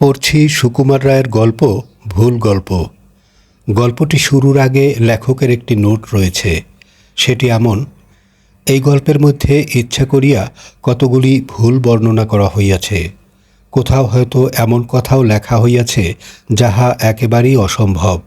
পড়ছি সুকুমার রায়ের গল্প, ভুল গল্প। গল্পটি শুরুর আগে লেখকের একটি নোট রয়েছে। সেটি এমন, এই গল্পের মধ্যে ইচ্ছা করিয়া কতগুলি ভুল বর্ণনা করা হইয়াছে। কোথাও হয়তো এমন কথাও লেখা হইয়াছে যাহা একেবারেই অসম্ভব,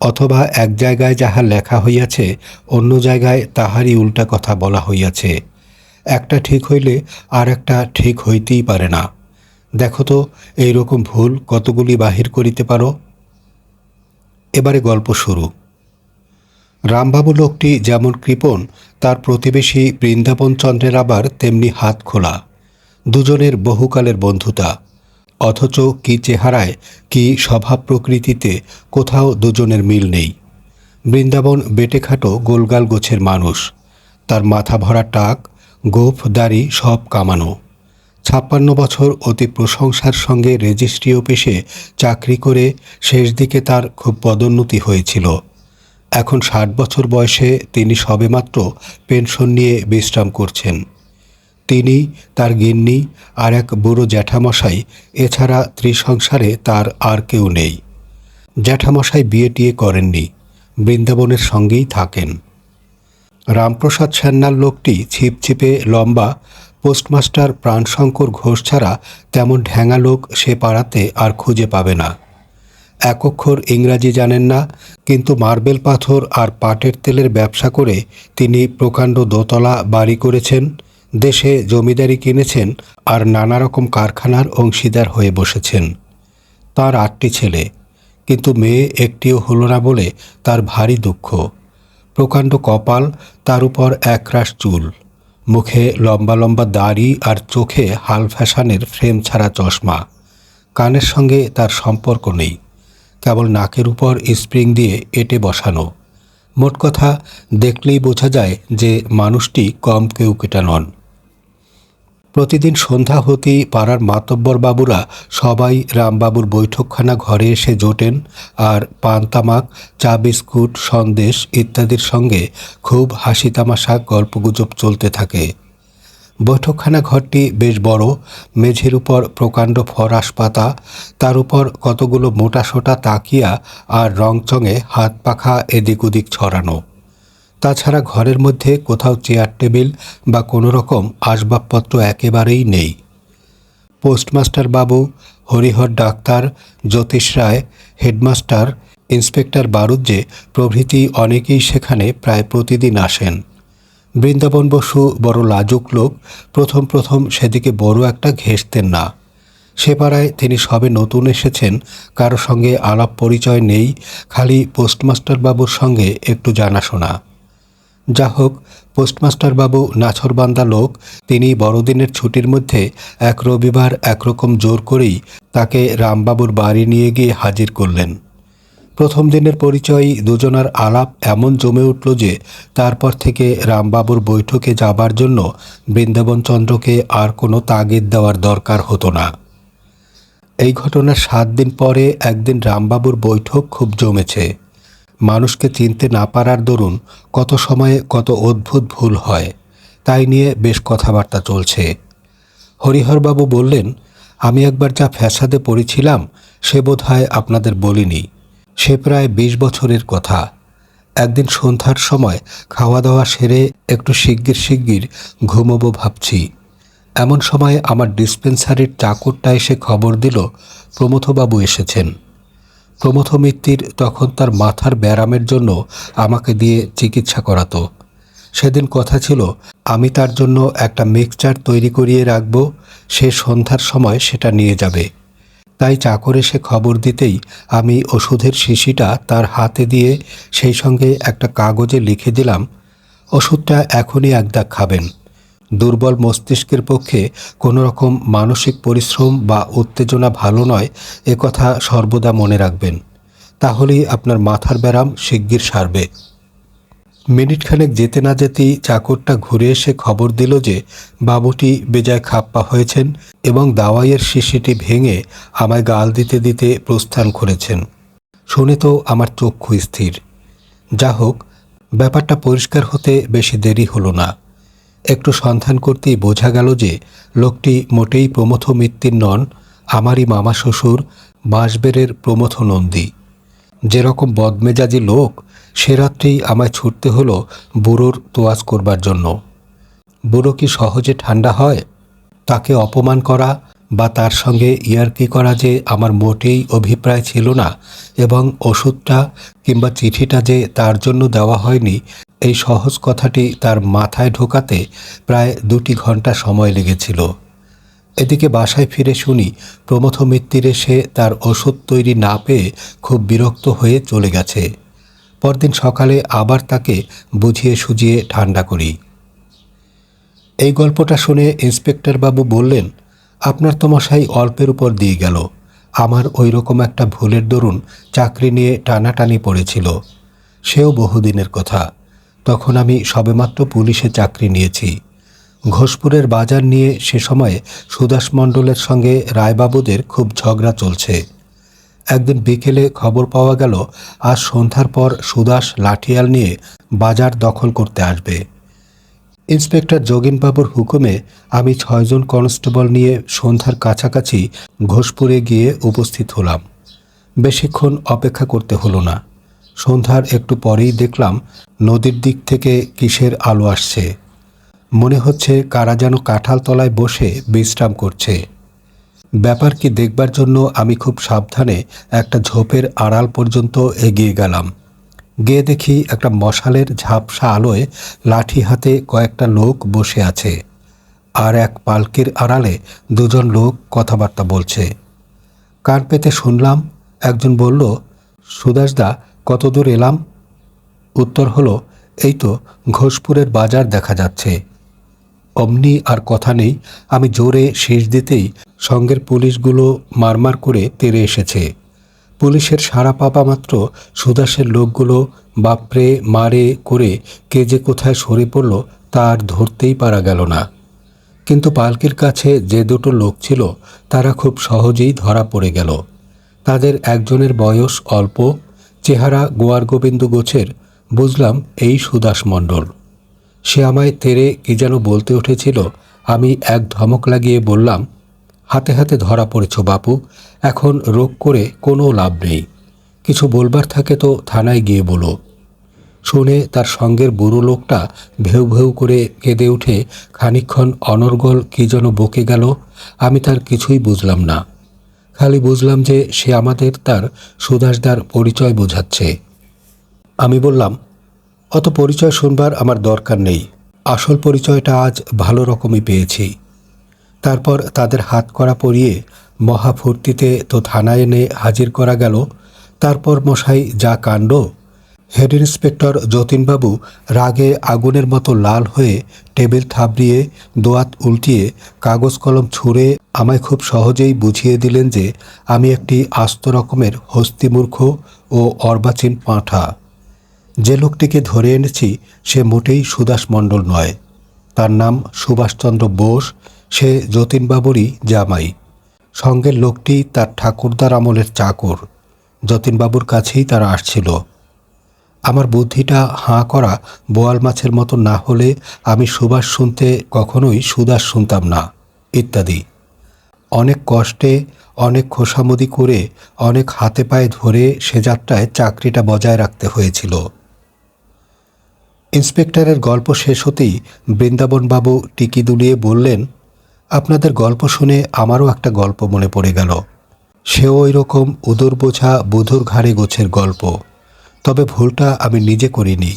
অথবা এক জায়গায় যাহা লেখা হইয়াছে, অন্য জায়গায় তাহারই উল্টা কথা বলা হইয়াছে। একটা ঠিক হইলে আর একটা ঠিক হইতেই পারে না। দেখো তো এই রকম ভুল কতগুলি বাহির করিতে পারো? এবারে গল্প শুরু। রামবাবু লোকটি যেমন কৃপণ, তার প্রতিবেশী বৃন্দাবন চন্দ্রের আবার তেমনি হাত খোলা। দুজনের বহুকালের বন্ধুতা। অথচ কি চেহারায়, কি স্বভাব প্রকৃতিতে কোথাও দুজনের মিল নেই। বৃন্দাবন বেটেখাটো গোলগাল গোছের মানুষ। তার মাথা ভরা টাক, গোফ দাড়ি সব কামানো। ছাপ্পান্ন বছর অতি প্রশংসার সঙ্গে রেজিস্ট্রি অফিসে চাকরি করে শেষ দিকে তার খুব পদোন্নতি হয়েছিল। এখন ষাট বছর বয়সে তিনি সবেমাত্র পেনশন নিয়ে বিশ্রাম করছেন। তিনি, তার গিন্নি আর এক বুড়ো জ্যাঠামশাই, এছাড়া ত্রিসংসারে তার আর কেউ নেই। জ্যাঠামশাই বিয়ে টিয়ে করেননি, বৃন্দাবনের সঙ্গেই থাকেন। রামপ্রসাদ সান্যাল লোকটি ছিপছিপে লম্বা পোস্টমাস্টার প্রাণশঙ্কর ঘোষ ছাড়া তেমন ঢ্যাঙা লোক সে পাড়াতে আর খুঁজে পাবে না। এক অক্ষর ইংরাজি জানেন না, কিন্তু মার্বেল পাথর আর পাটের তেলের ব্যবসা করে তিনি প্রকাণ্ড দোতলা বাড়ি করেছেন, দেশে জমিদারি কিনেছেন আর নানা রকম কারখানার অংশীদার হয়ে বসেছেন। তার আটটি ছেলে, কিন্তু মেয়ে একটিও হলো না বলে তার ভারী দুঃখ। প্রকাণ্ড কপাল, তার উপর একরাশ চুল। মুখে লম্বা লম্বা দাড়ি আর চোখে হাল ফ্যাশানের ফ্রেম ছাড়া চশমা। কানের সঙ্গে তার সম্পর্ক নেই। কেবল নাকের উপর স্প্রিং দিয়ে এটে বসানো। মোট কথা, দেখলেই বোঝা যায় যে মানুষটি কম কেউ কেটা নন। প্রতিদিন সন্ধ্যা হতেই পাড়ার মাতব্বর বাবুরা সবাই রামবাবুর বৈঠকখানা ঘরে এসে জোটেন আর পান তামাক চা বিস্কুট, সন্দেশ ইত্যাদির সঙ্গে খুব হাসি তামাশা গল্পগুজব চলতে থাকে। বৈঠকখানা ঘরটি বেশ বড়, মেঝের উপর প্রকাণ্ড ফরাস পাতা, তার উপর কতগুলো মোটাসোটা তাকিয়া আর রংচঙে হাত পাখা এদিক ওদিক ছড়ানো। তাছাড়া ঘরের মধ্যে কোথাও চেয়ার টেবিল বা কোনো রকম আসবাবপত্র একেবারেই নেই। পোস্টমাস্টার বাবু, হরিহর ডাক্তার, জ্যোতিষ রায়, হেডমাস্টার, ইন্সপেক্টর বারুজ্জে প্রভৃতি অনেকেই সেখানে প্রায় প্রতিদিন আসেন। বৃন্দাবন বসু বড় লাজুক লোক, প্রথম প্রথম সেদিকে বড় একটা ঘেঁষতেন না। সে পাড়ায় তিনি সবে নতুন এসেছেন, কারও সঙ্গে আলাপ পরিচয় নেই, খালি পোস্টমাস্টার বাবুর সঙ্গে একটু জানাশোনা। যা হোক পোস্টমাস্টারবাবু নাছরবান্দা লোক, তিনি বড়দিনের ছুটির মধ্যে এক রবিবার একরকম জোর করেই তাকে রামবাবুর বাড়ি নিয়ে গিয়ে হাজির করলেন। প্রথম দিনের পরিচয়ই দুজনার আলাপ এমন জমে উঠল যে, তারপর থেকে রামবাবুর বৈঠকে যাবার জন্য বৃন্দাবনচন্দ্রকে আর কোনো তাগিদ দেওয়ার দরকার হতো না। এই ঘটনার সাত দিন পরে একদিন রামবাবুর বৈঠক খুব জমেছে। মানুষকে চিনতে না পারার দরুন কত সময়ে কত অদ্ভুত ভুল হয়, তাই নিয়ে বেশ কথাবার্তা চলছে। হরিহরবাবু বললেন, আমি একবার যা ফ্যাসাদে পড়েছিলাম, সে বোধ হয় আপনাদের বলিনি। সে প্রায় বিশ বছরের কথা। একদিন সন্ধ্যার সময় খাওয়া দাওয়া সেরে একটু শিগগির শিগগির ঘুমোবো ভাবছি। এমন সময় আমার ডিসপেন্সারির চাকরটা এসে খবর দিল, প্রমথবাবু এসেছেন। প্রমথ মিত্তির তখন তার মাথার ব্যারামের জন্য আমাকে দিয়ে চিকিৎসা করাতো। সেদিন কথা ছিল, আমি তার জন্য একটা মিক্সচার তৈরি করিয়ে রাখব, সে সন্ধ্যার সময় সেটা নিয়ে যাবে। তাই চাকর এসে খবর দিতেই আমি ওষুধের শিশিটা তার হাতে দিয়ে সেই সঙ্গে একটা কাগজে লিখে দিলাম, ওষুধটা এখনই একদাগ খাবেন। দুর্বল মস্তিষ্কের পক্ষে কোনো রকম মানসিক পরিশ্রম বা উত্তেজনা ভালো নয় কথা সর্বদা মনে রাখবেন। তাহলেই আপনার মাথার ব্যারাম শিগগির সারবে। মিনিটখানেক যেতে না যেতেই চাকরটা ঘুরে এসে খবর দিল যে বাবুটি বেজায় খাপ্পা হয়েছেন এবং দাওয়াইয়ের শিশিটি ভেঙে আমায় গাল দিতে দিতে প্রস্থান করেছেন। শুনে তো আমার চক্ষু স্থির। যা হোক ব্যাপারটা পরিষ্কার হতে বেশি দেরি হলো না। একটু সন্ধান করতেই বোঝা গেল যে লোকটি মোটেই প্রমথ মিত্তির নন, আমারই মামা শ্বশুর বাঁশবেরের প্রমথ নন্দী। যেরকম বদমেজাজি লোক, সে রাত্রেই আমায় ছুটতে হলো বুড়োর তোয়াজ করবার জন্য। বুড়ো কি সহজে ঠান্ডা হয়? তাকে অপমান করা বা তার সঙ্গে ইয়ার্কি করা যে আমার মোটেই অভিপ্রায় ছিল না, এবং ওষুধটা কিংবা চিঠিটা যে তার জন্য দেওয়া হয়নি এই সহজ কথাটি তার মাথায় ঢোকাতে প্রায় দুটি ঘণ্টা সময় লেগেছিল। এদিকে বাসায় ফিরে শুনি প্রমথ মিত্তির এসে তার ওষুধ তৈরি না পেয়ে খুব বিরক্ত হয়ে চলে গেছে। পরদিন সকালে আবার তাকে বুঝিয়ে সুজিয়ে ঠান্ডা করি। এই গল্পটা শুনে ইন্সপেক্টর বাবু বললেন, আপনার তো মশাই অল্পের উপর দিয়ে গেল। আমার ওই রকম একটা ভুলের দরুন চাকরি নিয়ে টানাটানি পড়েছিল। সেও বহুদিনের কথা। তখন আমি সবেমাত্র পুলিশে চাকরি নিয়েছি। ঘোষপুরের বাজার নিয়ে সে সময়ে সুদাস মণ্ডলের সঙ্গে রায়বাবুদের খুব ঝগড়া চলছে। একদিন বিকেলে খবর পাওয়া গেল, আজ সন্ধ্যার পর সুদাস লাঠিয়াল নিয়ে বাজার দখল করতে আসবে। ইন্সপেক্টর যোগিনবাবুর হুকুমে আমি ছয়জন কনস্টেবল নিয়ে সন্ধ্যার কাছাকাছি ঘোষপুরে গিয়ে উপস্থিত হলাম। বেশিক্ষণ অপেক্ষা করতে হলো না। সন্ধ্যার একটু পরেই দেখলাম নদীর দিক থেকে কিসের আলো আসছে। মনে হচ্ছে কারা যেন কাঁঠাল তলায় বসে বিশ্রাম করছে। ব্যাপার কি দেখবার জন্য আমি খুব সাবধানে একটা ঝোপের আড়াল পর্যন্ত এগিয়ে গেলাম। গিয়ে দেখি একটা মশালের ঝাপসা আলোয় লাঠি হাতে কয়েকটা লোক বসে আছে আর এক পালকির আড়ালে দুজন লোক কথাবার্তা বলছে। কান পেতে শুনলাম, একজন বলল সুদাসদা কত দূর এলাম? উত্তর হলো, এই তো ঘোষপুরের বাজার দেখা যাচ্ছে। অমনি আর কথা নেই, আমি জোরে শেষ দিতেই সঙ্গের পুলিশগুলো মারমার করে তেরে এসেছে। পুলিশের সারা পাপা মাত্র সুদাসের লোকগুলো বাপরে মারে করে কে যে কোথায় সরে পড়ল তার ধরতেই পারা গেল না। কিন্তু পালকির কাছে যে দুটো লোক ছিল, তারা খুব সহজেই ধরা পড়ে গেল। তাদের একজনের বয়স অল্প চেহারা গোয়ার গোবিন্দ গোছের, বুঝলাম এই সুদাস মণ্ডল। সে আমায় তেরে কি যেন বলতে উঠেছিল, আমি এক ধমক লাগিয়ে বললাম, হাতে হাতে ধরা পড়েছ বাপু, এখন রোগ করে কোনো লাভ নেই। কিছু বলবার থাকে তো থানায় গিয়ে বলো। শুনে তার সঙ্গের বুড়ো লোকটা ভেউ ভেউ করে কেঁদে উঠে খানিক্ষণ অনর্গল কি যেন বকে গেল, আমি তার কিছুই বুঝলাম না। খালি বুঝলাম যে সে আমাদের তার সুদাসদার পরিচয় বোঝাচ্ছে। আমি বললাম, অত পরিচয় শুনবার আমার দরকার নেই। আসল পরিচয়টা আজ ভালো রকমই পেয়েছি। তারপর তাদের হাত করা পরিয়ে মহাফূর্তিতে তো থানায় এনে হাজির করা গেল। তারপর মশাই যা কাণ্ড হেড ইন্সপেক্টর যতীনবাবু রাগে আগুনের মতো লাল হয়ে টেবিল থাবড়িয়ে দোয়াত উল্টিয়ে কাগজ কলম ছুঁড়ে আমায় খুব সহজেই বুঝিয়ে দিলেন যে আমি একটি আস্ত রকমের হস্তিমূর্খ ও অর্বাচীন পাঁঠা। যে লোকটিকে ধরে এনেছি সে মোটেই সুদাস মণ্ডল নয়। তার নাম সুভাষচন্দ্র বোস, সে যতীনবাবুরই জামাই। সঙ্গের লোকটি তার ঠাকুরদার আমলের চাকর। যতীনবাবুর কাছেই তারা আসছিল। আমার বুদ্ধিটা হাঁ করা বোয়াল মাছের মতো না হলে আমি সুবাস শুনতে কখনোই সুদাস শুনতাম না, ইত্যাদি। অনেক কষ্টে, অনেক খোসামদি করে, অনেক হাতে পায়ে ধরে সে যাত্রায় চাকরিটা বজায় রাখতে হয়েছিল। ইন্সপেক্টরের গল্প শেষ হতেই বৃন্দাবনবাবু টিকি দুলিয়ে বললেন, আপনাদের গল্প শুনে আমারও একটা গল্প মনে পড়ে গেল। সেও ওই রকম উদর বোঝা বুধুর ঘাড়ে গোছের গল্প। তবে ভুলটা আমি নিজে করিনি।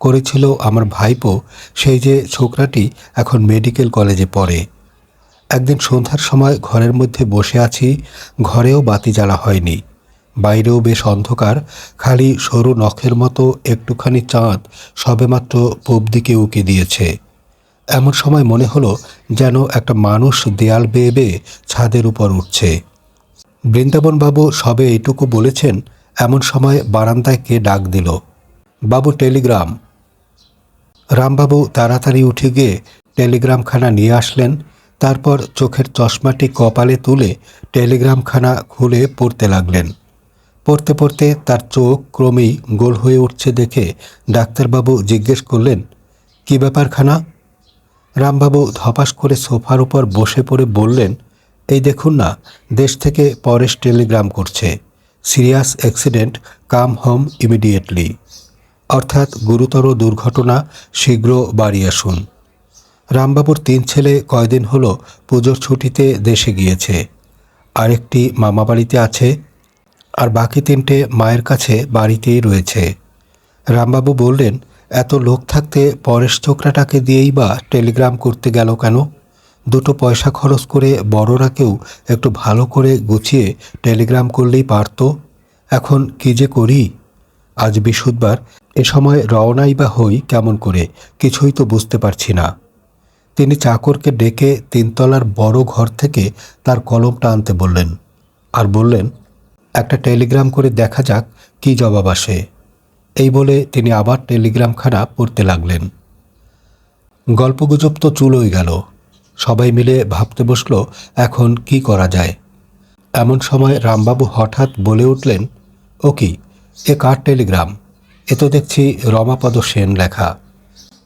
করেছিল আমার ভাইপো, সেই যে ছোকরাটি এখন মেডিকেল কলেজে পড়ে। একদিন সন্ধ্যার সময় ঘরের মধ্যে বসে আছি, ঘরেও বাতি জ্বালা হয়নি। বাইরেও বেশ অন্ধকার, খালি সরু নখের মতো একটুখানি চাঁদ সবেমাত্র পূব দিকে উকে দিয়েছে। এমন সময় মনে হলো যেন একটা মানুষ দেয়াল বেয়ে বেয়ে ছাদের উপর উঠছে। বৃন্দাবনবাবু সবে এইটুকু বলেছেন এমন সময় বারান্দায় কে ডাক দিল, বাবু, টেলিগ্রাম। রামবাবু তাড়াতাড়ি উঠে গিয়ে টেলিগ্রামখানা নিয়ে আসলেন, তারপর চোখের চশমাটি কপালে তুলে টেলিগ্রামখানা খুলে পড়তে লাগলেন। পড়তে পড়তে তার চোখ ক্রমেই গোল হয়ে উঠছে দেখে ডাক্তারবাবু জিজ্ঞেস করলেন, কি ব্যাপারখানা? রামবাবু ধপাস করে সোফার উপর বসে পড়ে বললেন, এই দেখুন না, দেশ থেকে পরেশ টেলিগ্রাম করছে। Serious accident come home immediately. অর্থাৎ গুরুতর দুর্ঘটনা শীঘ্র বাড়ি আসুন। রামবাবুর তিন ছেলে কয়দিন হলো পুজোর ছুটিতে দেশে গিয়েছে। আরেকটি মামা বাড়িতে আছে, আর বাকি তিনটে মায়ের কাছে বাড়িতেই রয়েছে। রামবাবু বললেন, এত লোক থাকতে পরেশ ছোকরাটাকে দিয়েই বা টেলিগ্রাম করতে গেল কেন? দুটো পয়সা খরচ করে বড়রা কেউ একটু ভালো করে গুছিয়ে টেলিগ্রাম করলেই পারত। এখন কি যে করি? আজ বৃহস্পতিবার, এ সময় রওনাই বা হই কেমন করে? কিছুই তো বুঝতে পারছি না। তিনি চাকরকে ডেকে তিনতলার বড় ঘর থেকে তার কলমটা আনতে বললেন। আর বললেন, একটা টেলিগ্রাম করে দেখা যাক কি জবাব আসে। এই বলে তিনি আবার টেলিগ্রামখানা পড়তে লাগলেন। গল্পগুজব তো চুলোই গেল। সবাই মিলে ভাবতে বসল, এখন কি করা যায়? এমন সময় রামবাবু হঠাৎ বলে উঠলেন, ও কি, এ কার টেলিগ্রাম? এ তো দেখছি রমাপদ সেন লেখা।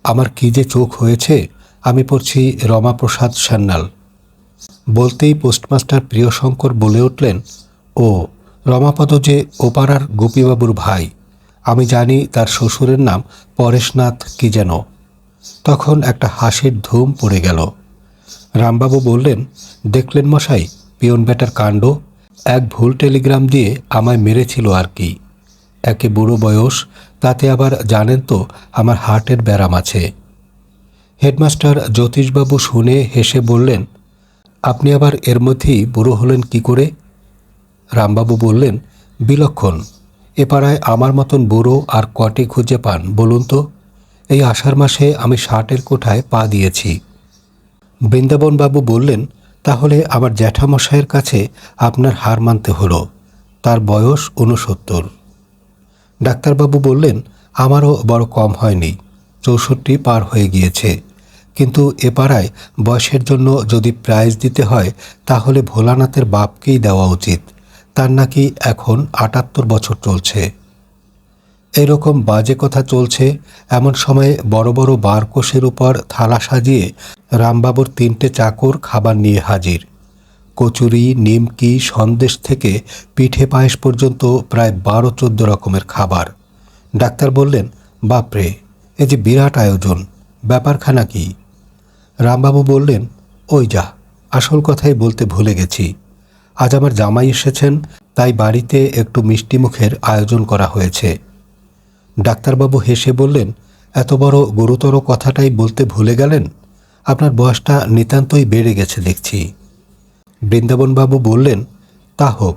আমার কি যে চোখ হয়েছে, আমি পড়ছি রমাপ্রসাদ সান্যাল। বলতেই পোস্টমাস্টার প্রিয়শঙ্কর বলে উঠলেন, ও, রমাপদ যে ওপাড়ার গোপীবাবুর ভাই, আমি জানি তার শ্বশুরের নাম পরেশনাথ কি যেন। তখন একটা হাসির ধুম পড়ে গেল। রামবাবু বললেন, দেখলেন মশাই, পিয়ন বেটার কাণ্ড। এক ভুল টেলিগ্রাম দিয়ে আমায় মেরেছিল আর কি। একে বুড়ো বয়স, তাতে আবার জানেন তো আমার হার্টের ব্যারাম আছে। হেডমাস্টার জ্যোতিষবাবু শুনে হেসে বললেন, আপনি আবার এর মধ্যেই বুড়ো হলেন কি করে? রামবাবু বললেন, বিলক্ষণ। এ পাড়ায় আমার মতন বুড়ো আর কটি খুঁজে পান, বলুন তো। এই আষাঢ় মাসে আমি ষাটের কোঠায় পা দিয়েছি। বৃন্দাবনবাবু বললেন, তাহলে আমার জ্যাঠামশাইয়ের কাছে আপনার হার মানতে হলো। তার বয়স ঊনসত্তর। ডাক্তারবাবু বললেন, আমারও বড় কম হয়নি। চৌষট্টি পার হয়ে গিয়েছে। কিন্তু এ পাড়ায় বয়সের জন্য যদি প্রাইজ দিতে হয়, তাহলে ভোলানাথের বাপকেই দেওয়া উচিত। তার নাকি এখন আটাত্তর বছর চলছে। এরকম বাজে কথা চলছে, এমন সময়ে বড় বড় বারকোষের উপর থালা সাজিয়ে রামবাবুর তিনটে চাকর খাবার নিয়ে হাজির। কচুরি, নিমকি, সন্দেশ থেকে পিঠে পায়েস পর্যন্ত প্রায় বারো চোদ্দ রকমের খাবার। ডাক্তার বললেন, বাপরে, এ যে বিরাট আয়োজন, ব্যাপারখানা কি? রামবাবু বললেন, ওই যা, আসল কথাই বলতে ভুলে গেছি। আজ আমার জামাই এসেছেন, তাই বাড়িতে একটু মিষ্টি মুখের আয়োজন করা হয়েছে। ডাক্তারবাবু হেসে বললেন, এত বড় গুরুতর কথাটাই বলতে ভুলে গেলেন? আপনার বয়সটা নিতান্তই বেড়ে গেছে দেখছি। বৃন্দাবনবাবু বললেন, তা হোক,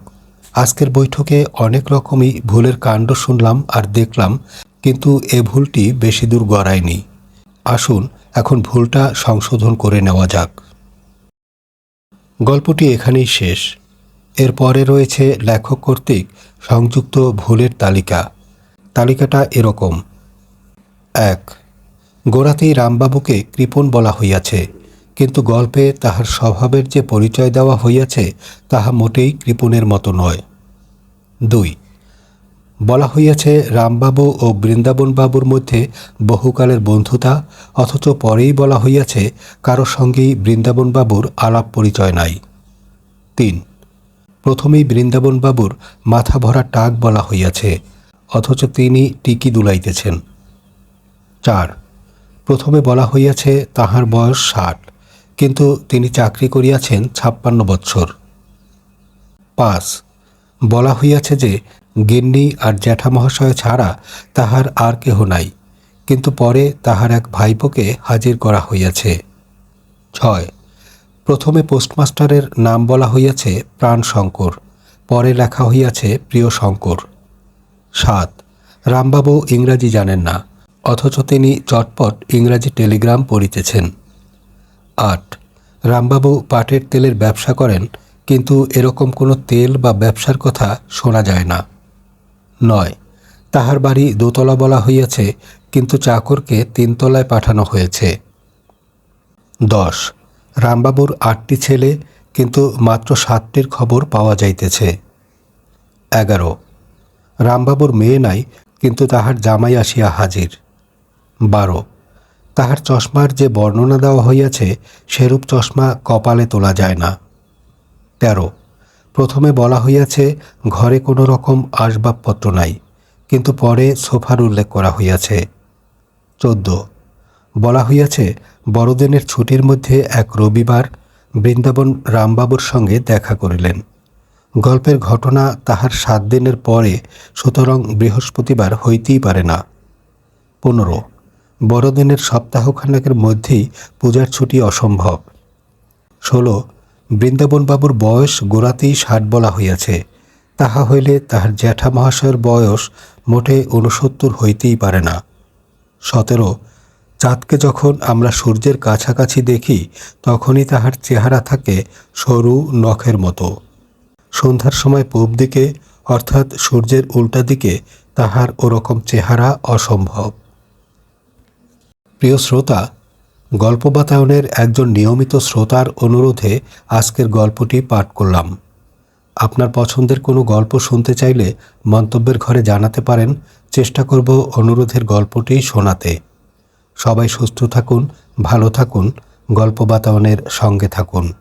আজকের বৈঠকে অনেক রকমই ভুলের কাণ্ড শুনলাম আর দেখলাম, কিন্তু এ ভুলটি বেশি দূর গড়ায়নি। আসুন, এখন ভুলটা সংশোধন করে নেওয়া যাক। গল্পটি এখানেই শেষ। এরপরে রয়েছে লেখক কর্তৃক সংযুক্ত ভুলের তালিকা। তালিকাটা এরকম। এক গোড়াতেই রামবাবুকে কৃপণ বলা হইয়াছে, কিন্তু গল্পে তাহার স্বভাবের যে পরিচয় দেওয়া হইয়াছে, তাহা মোটেই কৃপণের মতো নয়। দুই, বলা হইয়াছে, রামবাবু ও বৃন্দাবনবাবুর মধ্যে বহুকালের বন্ধুতা, অথচ পরেই বলা হইয়াছে, কারও সঙ্গেই বৃন্দাবনবাবুর আলাপ পরিচয় নাই। তিন, প্রথমেই বৃন্দাবনবাবুর মাথা ভরা টাক বলা হইয়াছে, অথচ তিনি টিকি দুলাইতেছেন। চার প্রথমে বলা হইয়াছে, তাহার বয়স ষাট, কিন্তু তিনি চাকরি করিয়াছেন ছাপ্পান্ন বৎসর। পাঁচ, বলা হইয়াছে যে, গিন্নি আর জ্যাঠামহাশয় ছাড়া তাহার আর কেহ নাই, কিন্তু পরে তাহার এক ভাইপোকে হাজির করা হইয়াছে। ছয়, প্রথমে পোস্টমাস্টারের নাম বলা হইয়াছে প্রাণশঙ্কর, পরে লেখা হইয়াছে প্রিয় শঙ্কর সাত, রামবাবু ইংরাজি জানেন না অথচ তিনি চটপট ইংরাজি টেলিগ্রাম পড়িতেছেন। আট, রামবাবু পাটের তেলের ব্যবসা করেন, কিন্তু এরকম কোনো তেল বা ব্যবসার কথা শোনা যায় না। নয়, তাহার বাড়ি দোতলা বলা হইয়াছে, কিন্তু চাকরকে তিনতলায় পাঠানো হয়েছে। দশ, রামবাবুর আটটি ছেলে, কিন্তু মাত্র সাতটির খবর পাওয়া যাইতেছে। এগারো, রামবাবুর মেয়ে নাই, কিন্তু তাহার জামাই আসিয়া হাজির। বারো। তাহার চশমার যে বর্ণনা দেওয়া হইয়াছে, সেরূপ চশমা কপালে তোলা যায় না। তেরো। প্রথমে বলা হইয়াছে, ঘরে কোনো রকম আসবাবপত্র নাই, কিন্তু পরে সোফার উল্লেখ করা হইয়াছে। চোদ্দ। বলা হইয়াছে, বড়দিনের ছুটির মধ্যে এক রবিবার বৃন্দাবন রামবাবুর সঙ্গে দেখা করিলেন। গল্পের ঘটনা তাহার সাত দিনের পরে, সুতরাং বৃহস্পতিবার হইতেই পারে না। পনেরো। বড়দিনের সপ্তাহখানেকের মধ্যেই পূজার ছুটি অসম্ভব। ষোলো, বৃন্দাবনবাবুর বয়স গোড়াতেই ষাট বলা হইয়াছে। তাহা হইলে তাহার জ্যাঠা মহাশয়ের বয়স মোটে ঊনসত্তর হইতেই পারে না। সতেরো, চাঁদকে যখন আমরা সূর্যের কাছাকাছি দেখি, তখনই তাহার চেহারা থাকে সরু নখের মতো। সন্ধ্যার সময় পূব দিকে, অর্থাৎ সূর্যের উল্টা দিকে, তাহার ওরকম চেহারা অসম্ভব। প্রিয় শ্রোতা গল্প বাতায়নের একজন নিয়মিত শ্রোতার অনুরোধে আজকের গল্পটি পাঠ করলাম। আপনার পছন্দের কোনো গল্প শুনতে চাইলে মন্তব্যের ঘরে জানাতে পারেন, চেষ্টা করব অনুরোধের গল্পটি শোনাতে। সবাই সুস্থ থাকুন, ভালো থাকুন গল্প বাতায়নের সঙ্গে থাকুন।